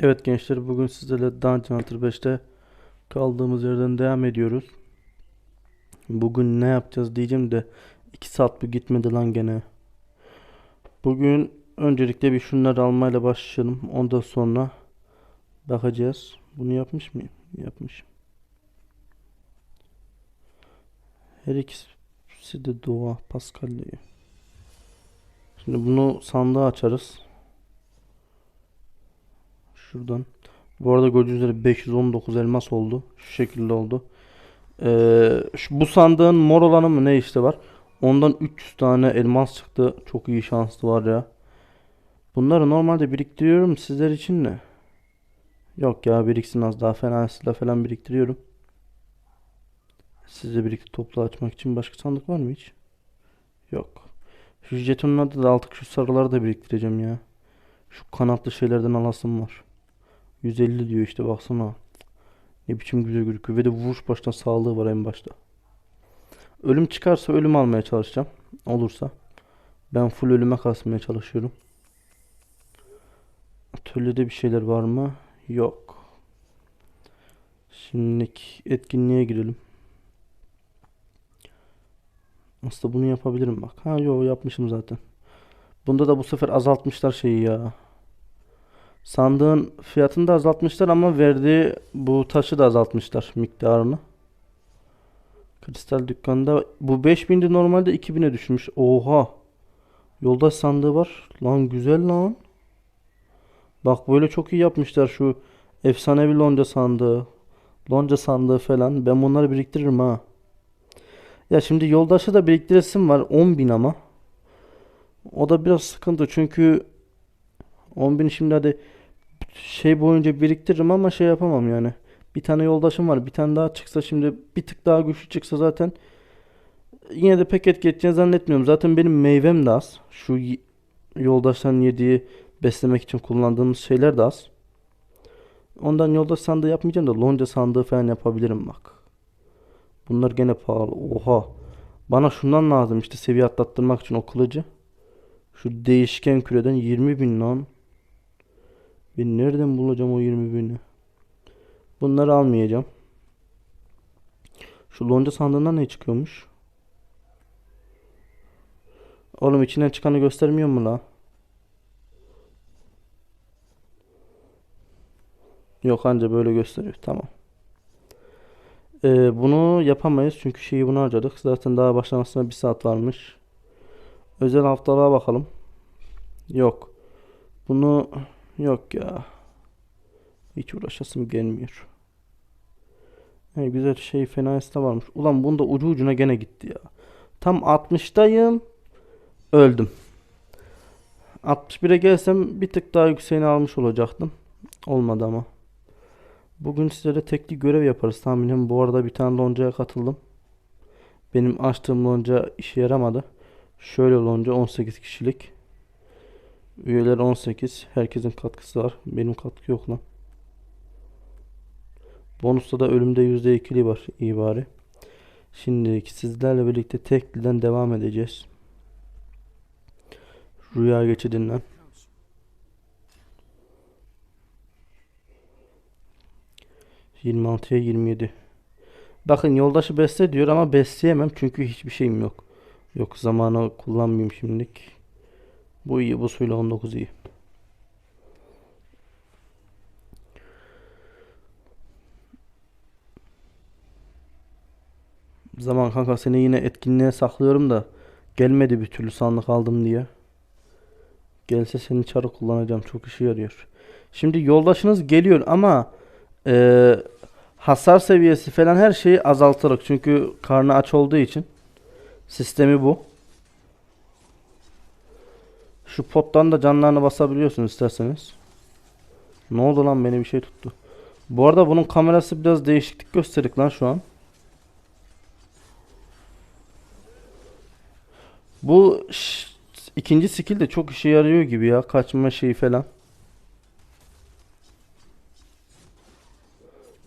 Evet gençler bugün sizlerle Dungeon Hunter 5'te kaldığımız yerden devam ediyoruz. Bugün ne yapacağız diyeceğim de 2 saat bir gitmedi lan gene. Bugün öncelikle bir şunları almayla başlayalım. Ondan sonra bakacağız. Bunu yapmış mıyım? Yapmışım. Her ikisi de Doğa, Pascal'le. Şimdi bunu sandığa açarız. Şuradan. Bu arada gördüğünüz üzere 519 elmas oldu. Şu şekilde oldu. Ee, şu, bu sandığın mor olanı mı ne işte var. Ondan 300 tane elmas çıktı. Çok iyi şanslı var ya. Bunları normalde biriktiriyorum sizler için de. Yok ya biriksin az daha fena silah falan biriktiriyorum. Sizle birlikte toplu açmak için başka sandık var mı hiç? Yok. Şu jetonlarda da artık şu sarıları da biriktireceğim ya. Şu kanatlı şeylerden alasım var. 150 diyor işte baksana. Ne biçim güzel gözüküyor. Ve de vuruş baştan sağlığı var en başta. Ölüm çıkarsa ölüm almaya çalışacağım. Olursa. Ben full ölüme kasmaya çalışıyorum. Atölyede bir şeyler var mı? Yok. Şimdilik etkinliğe girelim. Aslında bunu yapabilirim bak. Ha yo yapmışım zaten. Bunda da bu sefer azaltmışlar şeyi ya. Sandığın fiyatını da azaltmışlar ama verdiği bu taşı da azaltmışlar miktarını. Kristal dükkanda bu 5000'di normalde 2000'e düşmüş. Oha. Yoldaş sandığı var. Lan güzel lan. Bak böyle çok iyi yapmışlar şu efsanevi lonca sandığı. Lonca sandığı falan. Ben bunları biriktiririm ha. Ya şimdi yoldaşı da biriktiresim var 10.000 ama. O da biraz sıkıntı çünkü 10.000 şimdi hadi şey boyunca biriktiririm ama şey yapamam yani. Bir tane yoldaşım var. Bir tane daha çıksa şimdi bir tık daha güçlü çıksa zaten yine de pek etki zannetmiyorum. Zaten benim meyvem de az. Şu y- yoldaşların yediği beslemek için kullandığımız şeyler de az. Ondan yoldaş sandığı yapmayacağım da lonca sandığı falan yapabilirim bak. Bunlar gene pahalı. Oha. Bana şundan lazım işte seviye atlattırmak için o kılıcı. Şu değişken küreden 20 bin lan. Ben nereden bulacağım o 20 bini? Bunları almayacağım. Şu lonca sandığından ne çıkıyormuş? Oğlum içinden çıkanı göstermiyor mu la? Yok anca böyle gösteriyor. Tamam. Ee, bunu yapamayız çünkü şeyi bunu harcadık. Zaten daha başlamasına bir saat varmış. Özel haftalığa bakalım. Yok. Bunu yok ya. Hiç uğraşasım gelmiyor. He, güzel şey fenayesi varmış. Ulan bunda ucu ucuna gene gitti ya. Tam 60'tayım. Öldüm. 61'e gelsem bir tık daha yükseğini almış olacaktım. Olmadı ama. Bugün sizlere tekli görev yaparız tahminim. Bu arada bir tane loncaya katıldım. Benim açtığım lonca işe yaramadı. Şöyle lonca 18 kişilik. Üyeler 18. Herkesin katkısı var. Benim katkı yok lan. Bonusta da ölümde %2'li var. İyi bari. Şimdi sizlerle birlikte tekliden devam edeceğiz. Rüya geçidinden. Yirmi altıya yirmi yedi. Bakın yoldaşı besle diyor ama besleyemem çünkü hiçbir şeyim yok. Yok zamanı kullanmayayım şimdilik. Bu iyi bu suyla 19 iyi. Zaman kanka seni yine etkinliğe saklıyorum da gelmedi bir türlü sandık aldım diye. Gelse seni çarı kullanacağım çok işe yarıyor. Şimdi yoldaşınız geliyor ama eee, hasar seviyesi falan her şeyi azaltarak çünkü karnı aç olduğu için sistemi bu. Şu pottan da canlarını basabiliyorsunuz isterseniz. Ne oldu lan beni bir şey tuttu. Bu arada bunun kamerası biraz değişiklik gösterdik lan şu an. Bu ikinci skill de çok işe yarıyor gibi ya. Kaçma şeyi falan.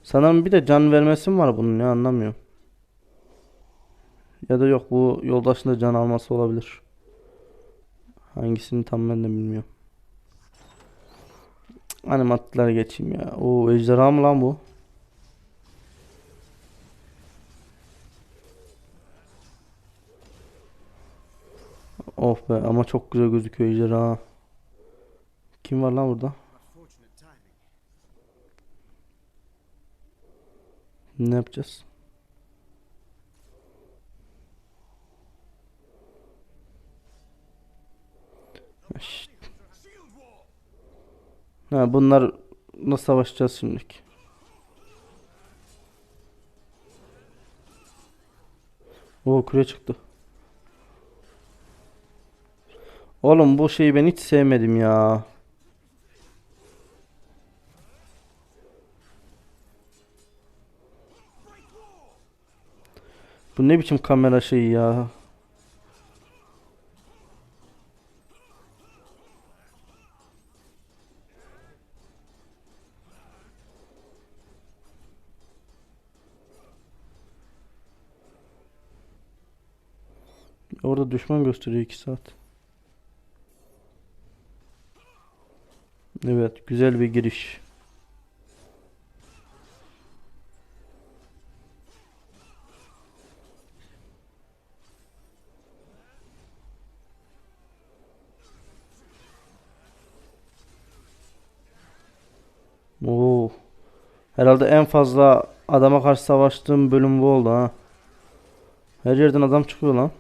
Sanırım bir de can vermesi mi var bunun ne anlamıyorum. Ya da yok bu yoldaşın da can alması olabilir. Hangisini tam ben de bilmiyorum. Animatlara geçeyim ya. O ejderha mı lan bu? Of be ama çok güzel gözüküyor ejderha. Kim var lan burada? Ne yapacağız? Ha bunlar nasıl savaşacağız şimdilik? O kule çıktı. Oğlum bu şeyi ben hiç sevmedim ya. Bu ne biçim kamera şeyi ya? Düşman gösteriyor 2 saat. Evet, güzel bir giriş. Oo. Herhalde en fazla adama karşı savaştığım bölüm bu oldu ha. Her yerden adam çıkıyor lan.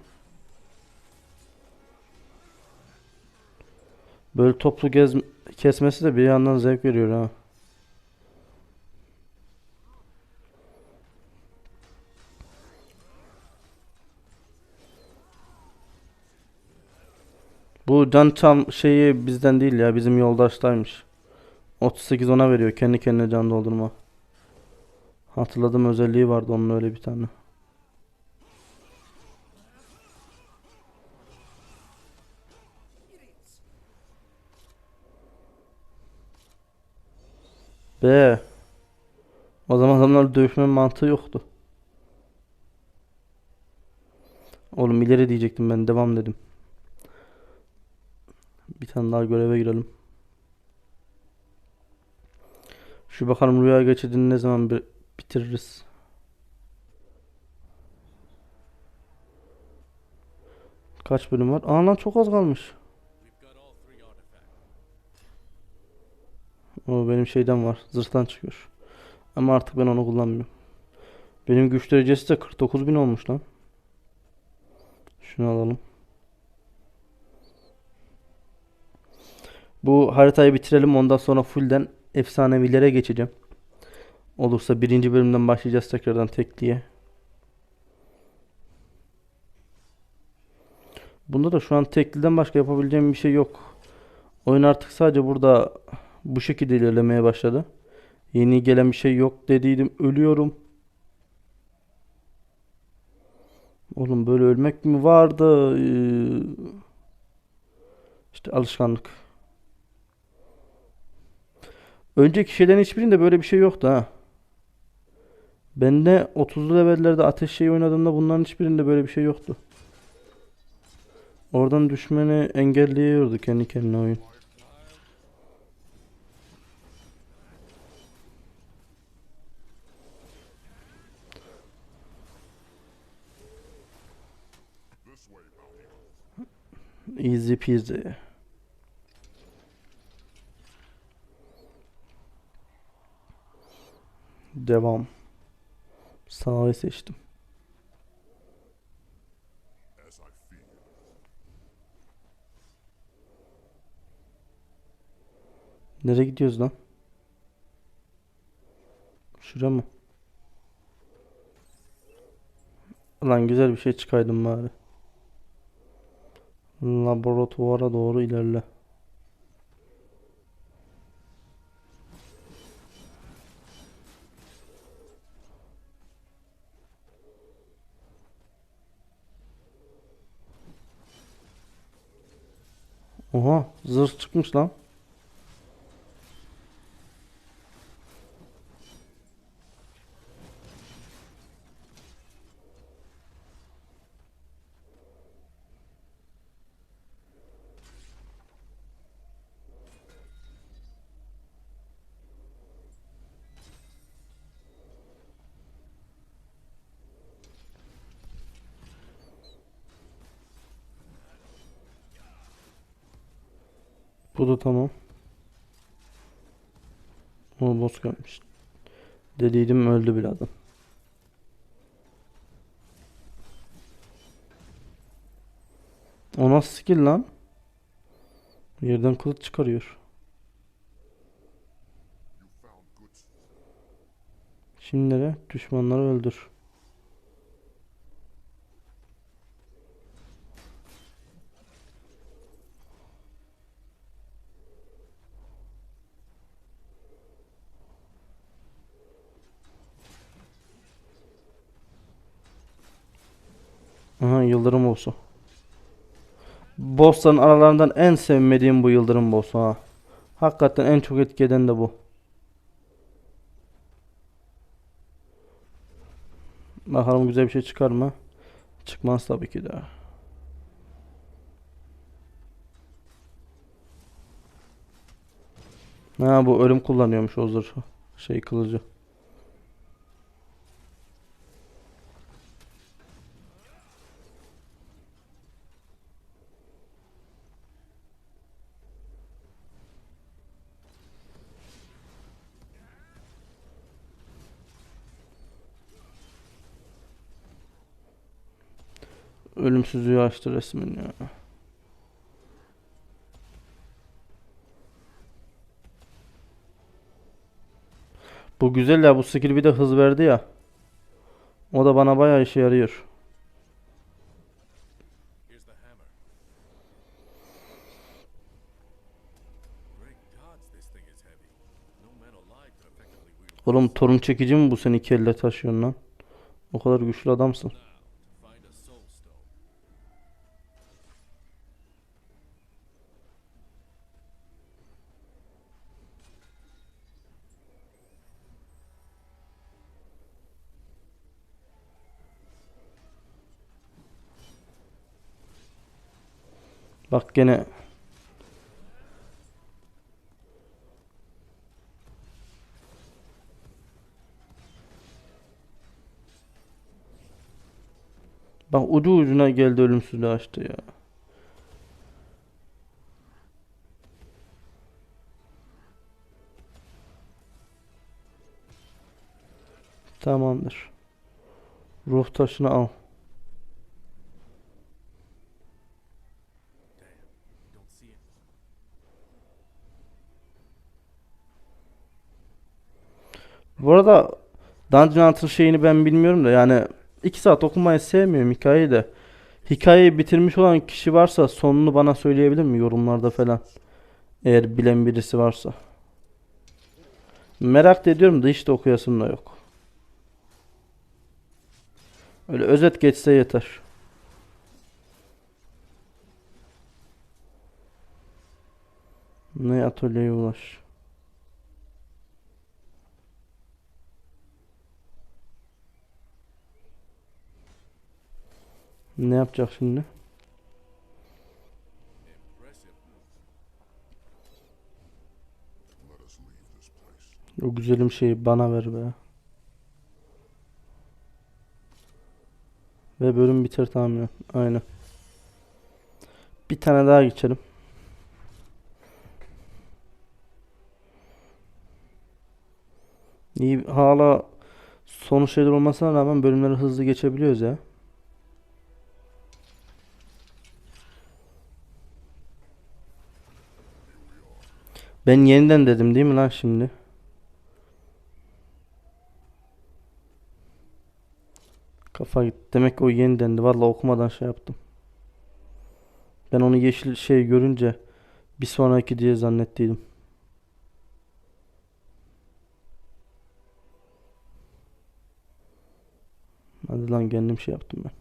Böyle toplu gez kesmesi de bir yandan zevk veriyor ha. Bu can çal şeyi bizden değil ya bizim yoldaştaymış. 38 ona veriyor kendi kendine can doldurma. Hatırladığım özelliği vardı onun öyle bir tane. Be. O zaman adamlar dövüşme mantığı yoktu. Oğlum ileri diyecektim ben devam dedim. Bir tane daha göreve girelim. Şu bakalım rüya geçidini ne zaman bir bitiririz. Kaç bölüm var? Aa lan çok az kalmış. O benim şeyden var. Zırhtan çıkıyor. Ama artık ben onu kullanmıyorum. Benim güç derecesi de 49.000 olmuş lan. Şunu alalım. Bu haritayı bitirelim. Ondan sonra fullden efsanevilere geçeceğim. Olursa birinci bölümden başlayacağız tekrardan tekliğe. Bunda da şu an tekliden başka yapabileceğim bir şey yok. Oyun artık sadece burada bu şekilde ilerlemeye başladı. Yeni gelen bir şey yok dediydim. Ölüyorum. Oğlum böyle ölmek mi vardı? Ee, İşte alışkanlık. Önceki şeylerin hiçbirinde böyle bir şey yoktu ha. Bende 30'lu levellerde ateş şeyi oynadığımda bunların hiçbirinde böyle bir şey yoktu. Oradan düşmeni engelliyordu kendi kendine oyun. Easy peasy. Devam. Sağı seçtim. Nereye gidiyoruz lan? Şuraya mı? Lan güzel bir şey çıkaydım bari. Laboratuvara doğru ilerle. Oha zırh çıkmış lan. Bu da tamam. O boss gelmiş. Dediydim öldü bir adam. O nasıl skill lan? Yerden kılıç çıkarıyor. Şimdi nereye? Düşmanları öldür. Aha yıldırım boss'u. Boss'ların aralarından en sevmediğim bu yıldırım boss'u ha. Hakikaten en çok etki de bu. Bakalım güzel bir şey çıkar mı? Çıkmaz tabii ki de. Ha bu ölüm kullanıyormuş o zırhı. Şey kılıcı. Ölümsüzlüğü açtı resmen ya. Bu güzel ya bu skill bir de hız verdi ya. O da bana bayağı işe yarıyor. Oğlum torun çekici mi bu seni iki elle taşıyorsun lan? O kadar güçlü adamsın. Bak gene Bak ucu ucuna geldi ölümsüzlüğü açtı ya. Tamamdır. Ruh taşını al. Bu arada Dungeon Hunter şeyini ben bilmiyorum da yani 2 saat okumayı sevmiyorum hikayeyi de. Hikayeyi bitirmiş olan kişi varsa sonunu bana söyleyebilir mi yorumlarda falan? Eğer bilen birisi varsa. Merak ediyorum da hiç de okuyasım da yok. Öyle özet geçse yeter. Ne atölyeye ulaş. Ne yapacak şimdi? O güzelim şeyi bana ver be. Ve bölüm biter tahminen. Aynen. Bir tane daha geçelim. İyi hala sonu şeyler olmasına rağmen bölümleri hızlı geçebiliyoruz ya. Ben yeniden dedim değil mi lan şimdi? Kafa gitti. Demek ki o yenidendi. Vallahi okumadan şey yaptım. Ben onu yeşil şey görünce bir sonraki diye zannettiydim. Hadi lan kendim şey yaptım ben.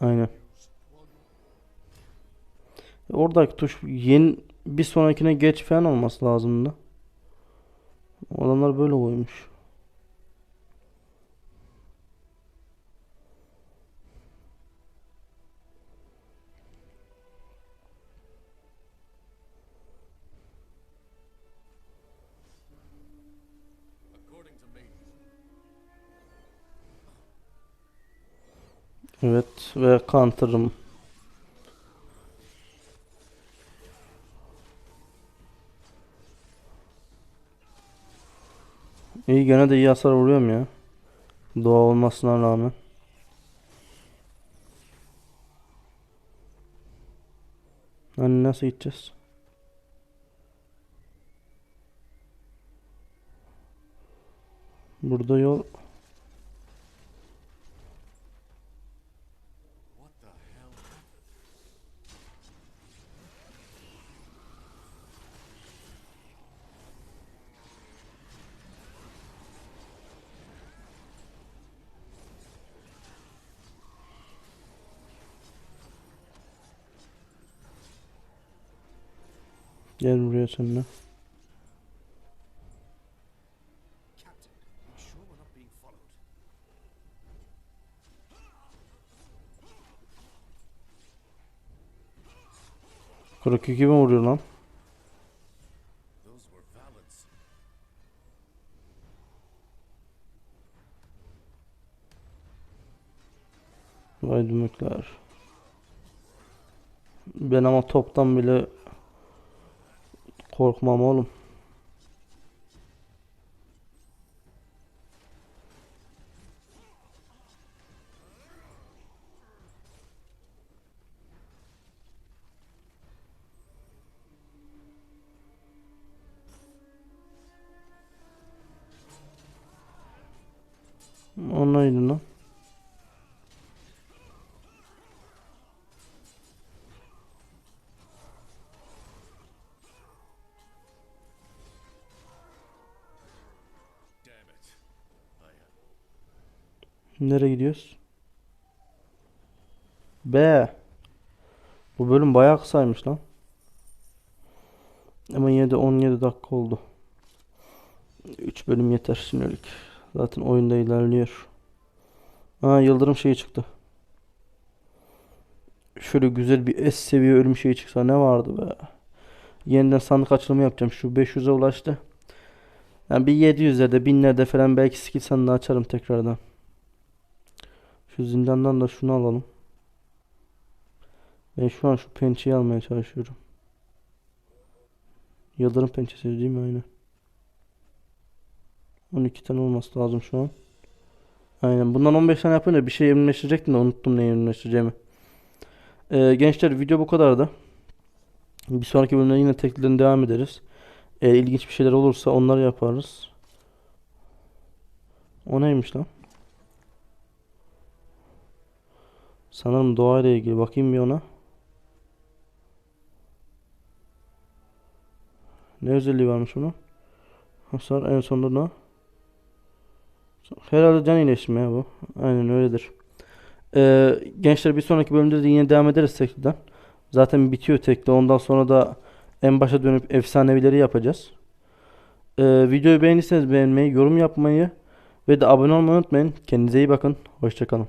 Aynen. Oradaki tuş yeni bir sonrakine geç falan olması lazımdı. Adamlar böyle koymuş. Evet ve counter'ım. İyi gene de iyi hasar vuruyorum ya. Doğa olmasına rağmen. Hani nasıl gideceğiz? Burada yol gel buraya seninle. Kırık iki mi vuruyor lan? Vay dümükler. Ben ama toptan bile korkmam oğlum. Nereye gidiyoruz? B. Bu bölüm bayağı kısaymış lan. Ama yine de 17 dakika oldu. 3 bölüm yeter şimdilik. Zaten oyunda ilerliyor. Aa yıldırım şeyi çıktı. Şöyle güzel bir S seviye ölüm şeyi çıksa ne vardı be. Yeniden sandık açılımı yapacağım. Şu 500'e ulaştı. Yani bir 700'lerde 1000'lerde falan belki skill sandığı açarım tekrardan. Şu zindandan da şunu alalım. Ben şu an şu pençeyi almaya çalışıyorum. Yıldırım pençesi değil mi? Aynen. 12 tane olması lazım şu an. Aynen. Bundan 15 tane yapınca bir şey evrimleştirecektim de unuttum ne evrimleştireceğimi. Ee, gençler video bu kadardı. Bir sonraki bölümde yine tekliden devam ederiz. Eğer ilginç bir şeyler olursa onları yaparız. O neymiş lan? Sanırım doğayla ilgili. Bakayım bir ona. Ne özelliği varmış bunun? Hasar en sonunda ne? Herhalde can iyileştirme ya bu. Aynen öyledir. Ee, gençler bir sonraki bölümde de yine devam ederiz tekliden. Zaten bitiyor tekli. Ondan sonra da en başa dönüp efsanevileri yapacağız. Ee, videoyu beğendiyseniz beğenmeyi, yorum yapmayı ve de abone olmayı unutmayın. Kendinize iyi bakın. Hoşçakalın.